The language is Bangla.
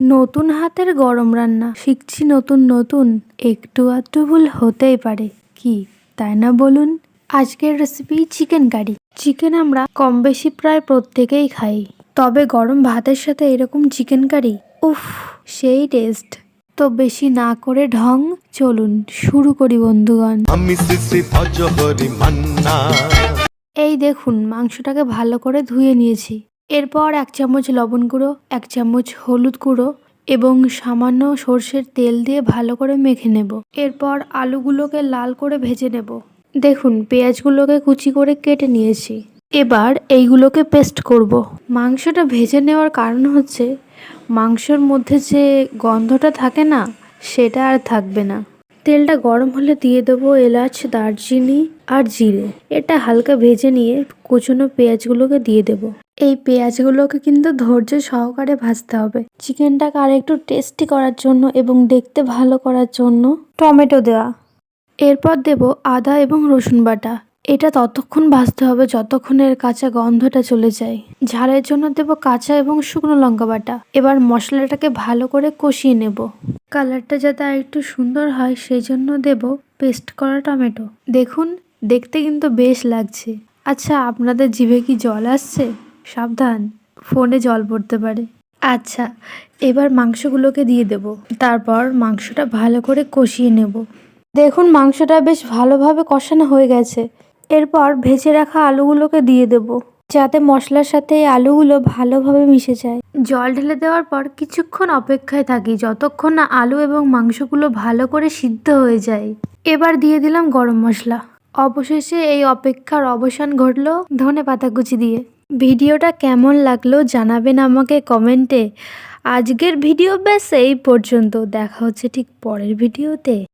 নতুন হাতের গরম রান্না। শিখছি নতুন নতুন একটু আধটু ভুল হতেই পারে। কি তাই না বলুন? আজকের রেসিপি চিকেন কারি চিকেন আমরা কম বেশি প্রায় প্রত্যেকেই খাই। তবে গরম ভাতের সাথে এরকম চিকেন কারি উফ সেই টেস্ট তো বেশি না করে ঢং চলুন শুরু করি বন্ধুগণ। আমি মান্না। এই দেখুন মাংসটাকে ভালো করে ধুয়ে নিয়েছি। এরপর এক চামচ লবণ গুঁড়ো, এক চামচ হলুদ গুঁড়ো এবং সামান্য সর্ষের তেল দিয়ে ভালো করে মেখে নেব। এরপর আলুগুলোকে লাল করে ভেজে নেব। দেখুন, পেঁয়াজগুলোকে কুচি করে কেটে নিয়েছি। এবার এইগুলোকে পেস্ট করব। মাংসটা ভেজে নেওয়ার কারণ হচ্ছে, মাংসর মধ্যে যে গন্ধটা থাকে না, সেটা আর থাকবে না। তেলটা গরম হলে দিয়ে দেবো এলাচ, দারচিনি আর জিরে। এটা হালকা ভেজে নিয়ে কুচনো পেঁয়াজগুলোকে দিয়ে দেবো। এই পেঁয়াজগুলোকে কিন্তু ধৈর্য সহকারে ভাজতে হবে। চিকেনটাকে আর একটু টেস্টি করার জন্য এবং দেখতে ভালো করার জন্য টমেটো দেওয়া। এরপর দেব আদা এবং রসুন বাটা। এটা ততক্ষণ ভাজতে হবে যতক্ষণ এর কাঁচা গন্ধটা চলে যায়। ঝালের জন্য দেব কাঁচা এবং শুকনো লঙ্কা বাটা। এবার মশলাটাকে ভালো করে কষিয়ে নেব। কালারটা যাতে আর একটু সুন্দর হয়, সেই জন্য দেব পেস্ট করা টমেটো। দেখুন দেখতে কিন্তু বেশ লাগছে। আচ্ছা আপনাদের জিভে কি জল আসছে? সাবধান, ফোনে জল পড়তে পারে। আচ্ছা এবার মাংসগুলোকে দিয়ে দেব। তারপর মাংসটা ভালো করে কষিয়ে নেব। দেখুন, মাংসটা বেশ ভালোভাবে কষানো হয়ে গেছে। এরপর ভেজে রাখা আলুগুলোকে দিয়ে দেব, যাতে মশলার সাথে এই আলুগুলো ভালোভাবে মিশে যায়। জল ঢেলে দেওয়ার পর কিছুক্ষণ অপেক্ষায় থাকি, যতক্ষণ না আলু এবং মাংসগুলো ভালো করে সিদ্ধ হয়ে যায়। এবার দিয়ে দিলাম গরম মশলা। অবশেষে এই অপেক্ষার অবসান ঘটল ধনে পাতা কুচি দিয়ে। ভিডিওটা কেমন লাগল জানাবেন আমাকে কমেন্টে। আজকের ভিডিও ব্যাস এই পর্যন্ত। দেখা হচ্ছে ঠিক পরের ভিডিওতে।